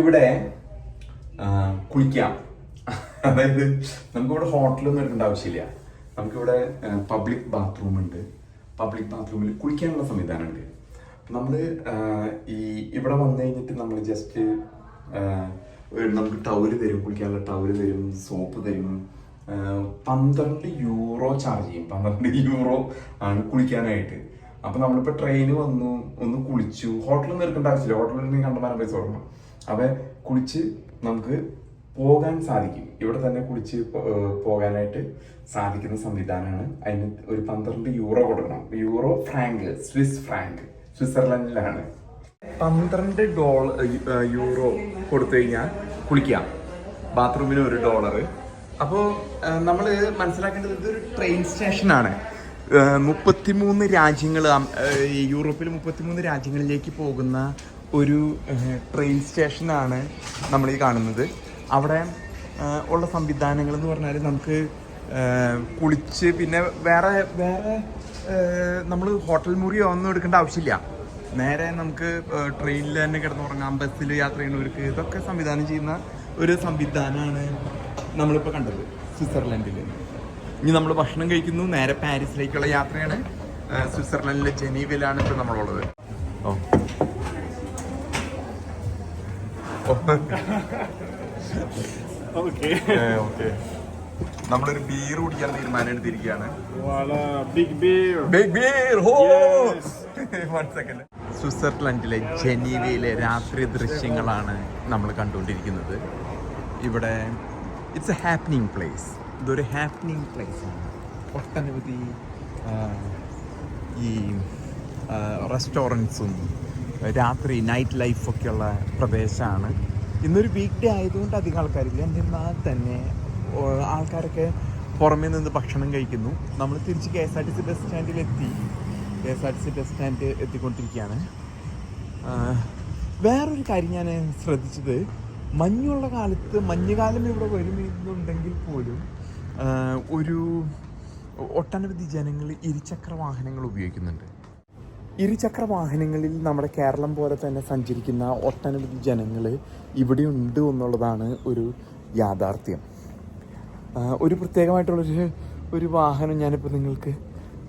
നമുക്കിവിടെ കുളിക്കാം. അതായത് നമുക്കിവിടെ ഹോട്ടലൊന്നും എടുക്കേണ്ട ആവശ്യമില്ല. നമുക്കിവിടെ പബ്ലിക് ബാത്റൂം ഉണ്ട്. പബ്ലിക് ബാത്റൂമിൽ കുളിക്കാനുള്ള സംവിധാനമുണ്ട്. നമ്മൾ ഈ ഇവിടെ വന്നു കഴിഞ്ഞിട്ട് നമ്മൾ ജസ്റ്റ് നമുക്ക് ടവൽ തരും കുളിക്കാനുള്ള ടവൽ തരും സോപ്പ് തരും. പന്ത്രണ്ട് യൂറോ ചാർജ് ചെയ്യും. പന്ത്രണ്ട് യൂറോ ആണ് കുളിക്കാനായിട്ട്. അപ്പൊ നമ്മളിപ്പോ ട്രെയിന് വന്നു ഒന്ന് കുളിച്ചു. ഹോട്ടലിൽ നിന്ന് എടുക്കേണ്ട ആവശ്യമില്ല. ഹോട്ടലിൽ നിന്ന് കണ്ടമാനം പൈസ കൊടുക്കണം. അപ്പൊ കുളിച്ച് നമുക്ക് പോകാൻ സാധിക്കും. ഇവിടെ തന്നെ കുളിച്ച് പോകാനായിട്ട് സാധിക്കുന്ന സംവിധാനമാണ്. അതിന് ഒരു പന്ത്രണ്ട് യൂറോ കൊടുക്കണം. Euro franc Swiss franc. സ്വിറ്റ്സർലൻഡിലാണ്. പന്ത്രണ്ട് ഡോളർ യൂറോ കൊടുത്തു കഴിഞ്ഞാൽ കുളിക്കാം. ബാത്റൂമിന് ഒരു ഡോളർ. അപ്പോൾ നമ്മൾ മനസ്സിലാക്കേണ്ടത് ഇതൊരു ട്രെയിൻ സ്റ്റേഷനാണ്. മുപ്പത്തിമൂന്ന് രാജ്യങ്ങൾ യൂറോപ്പിൽ മുപ്പത്തിമൂന്ന് രാജ്യങ്ങളിലേക്ക് പോകുന്ന ഒരു ട്രെയിൻ സ്റ്റേഷനാണ് നമ്മൾ ഈ കാണുന്നത്. അവിടെ ഉള്ള സംവിധാനങ്ങൾ എന്ന് പറഞ്ഞാൽ നമുക്ക് കുളിച്ച് പിന്നെ വേറെ വേറെ നമ്മൾ ഹോട്ടൽ മുറിയോ ഒന്നും എടുക്കേണ്ട ആവശ്യമില്ല. നേരെ നമുക്ക് ട്രെയിനിൽ തന്നെ കിടന്നുറങ്ങാം. ബസ്സിൽ യാത്ര ചെയ്യുന്നവർക്ക് ഇതൊക്കെ സംവിധാനം ചെയ്യുന്ന ഒരു സംവിധാനമാണ് നമ്മളിപ്പോൾ കണ്ടത് സ്വിറ്റ്സർലൻഡിൽ ഇനി നമ്മൾ ഭക്ഷണം കഴിക്കുന്നു. നേരെ പാരീസിലേക്കുള്ള യാത്രയാണ്. സ്വിറ്റ്സർലൻഡിലെ ജനീവയിലാണ് ഇപ്പോൾ നമ്മളുള്ളത്. ഓ. ഓക്കെ. നമ്മളൊരു ബീർ കുടിക്കാൻ തീരുമാനം എടുത്തിരിക്കുകയാണ്. ബിഗ് ബീർ ഹോ! വൺ സെക്കൻഡ് സ്വിറ്റ്സർലൻഡിലെ ജനീവയിലെ രാത്രി ദൃശ്യങ്ങളാണ് നമ്മൾ കണ്ടുകൊണ്ടിരിക്കുന്നത്. ഇവിടെ ഇറ്റ്സ് എ ഹാപ്പനിങ് പ്ലേസ് ഇതൊരു ഹാപ്പനിങ് പ്ലേസ് ആണ്. ഒട്ടനവധി ഈ റെസ്റ്റോറന്റ്സും രാത്രി നൈറ്റ് ലൈഫൊക്കെയുള്ള പ്രദേശമാണ്. ഇന്നൊരു വീക്ക് ഡേ ആയതുകൊണ്ട് അധികം ആൾക്കാരില്ല. എന്നിരുന്നാൽ തന്നെ ആൾക്കാരൊക്കെ പുറമേ നിന്ന് ഭക്ഷണം കഴിക്കുന്നു. നമ്മൾ തിരിച്ച് K S R T C bus സ്റ്റാൻഡിലെത്തി K S R T C bus stand എത്തിക്കൊണ്ടിരിക്കുകയാണ് വേറൊരു കാര്യം ഞാൻ ശ്രദ്ധിച്ചത് മഞ്ഞുള്ള കാലത്ത് മഞ്ഞുകാലം ഇവിടെ വരുന്നുണ്ടെങ്കിൽ പോലും ഒരു ഒട്ടനവധി ജനങ്ങൾ ഇരുചക്ര വാഹനങ്ങൾ ഉപയോഗിക്കുന്നുണ്ട്. ഇരുചക്ര വാഹനങ്ങളിൽ നമ്മുടെ കേരളം പോലെ തന്നെ സഞ്ചരിക്കുന്ന ഒട്ടനവധി ജനങ്ങൾ ഇവിടെ ഉണ്ട് എന്നുള്ളതാണ് ഒരു യാഥാർത്ഥ്യം. ഒരു പ്രത്യേകമായിട്ടുള്ളൊരു ഒരു വാഹനം ഞാനിപ്പോൾ നിങ്ങൾക്ക്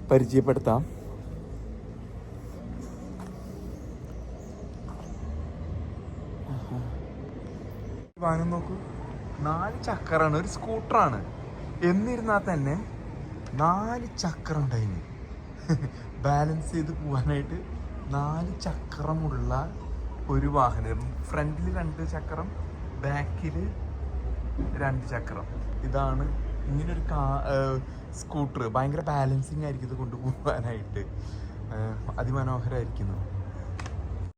പരിചയപ്പെടുത്താം. വാഹനം നോക്കൂ. നാല് ചക്രമാണ് ഒരു സ്കൂട്ടറാണ്. എന്നിരുന്നാൽ തന്നെ നാല് ചക്രം ഉണ്ടായിന് ബാലൻസ് ചെയ്ത് പോകാനായിട്ട് നാല് ചക്രമുള്ള ഒരു വാഹനം. ഫ്രണ്ടിൽ രണ്ട് ചക്രം ബാക്കിൽ രണ്ട് ചക്രം. ഇതാണ് ഇങ്ങനൊരു കാ സ്കൂട്ടർ ഭയങ്കര ബാലൻസിങ് ആയിരിക്കും ഇത് കൊണ്ടുപോകാനായിട്ട് അതിമനോഹരമായിരിക്കുന്നു